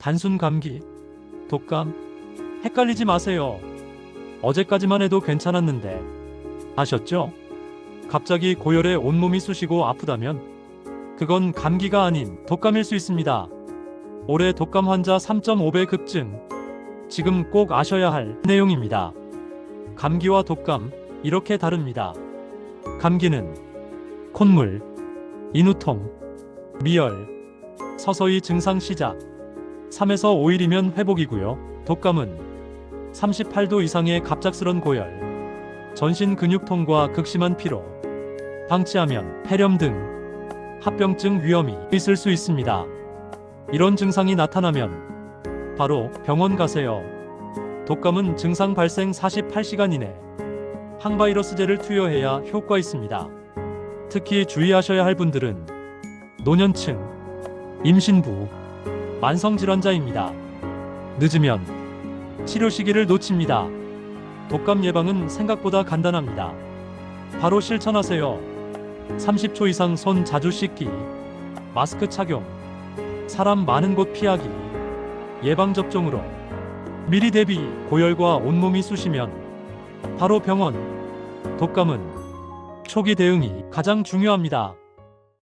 단순 감기, 독감, 헷갈리지 마세요. 어제까지만 해도 괜찮았는데 아셨죠? 갑자기 고열에 온몸이 쑤시고 아프다면 그건 감기가 아닌 독감일 수 있습니다. 올해 독감 환자 3.5배 급증. 지금 꼭 아셔야 할 내용입니다. 감기와 독감 이렇게 다릅니다. 감기는 콧물, 인후통, 미열, 서서히 증상 시작. 3에서 5일이면 회복이고요. 독감은 38도 이상의 갑작스런 고열, 전신 근육통과 극심한 피로, 방치하면 폐렴 등 합병증 위험이 있을 수 있습니다. 이런 증상이 나타나면 바로 병원 가세요. 독감은 증상 발생 48시간 이내 항바이러스제를 투여해야 효과 있습니다. 특히 주의하셔야 할 분들은 노년층, 임신부, 만성 질환자입니다. 늦으면 치료 시기를 놓칩니다. 독감 예방은 생각보다 간단합니다. 바로 실천하세요. 30초 이상 손 자주 씻기, 마스크 착용, 사람 많은 곳 피하기, 예방접종으로 미리 대비 고열과 온몸이 쑤시면 바로 병원, 독감은 초기 대응이 가장 중요합니다.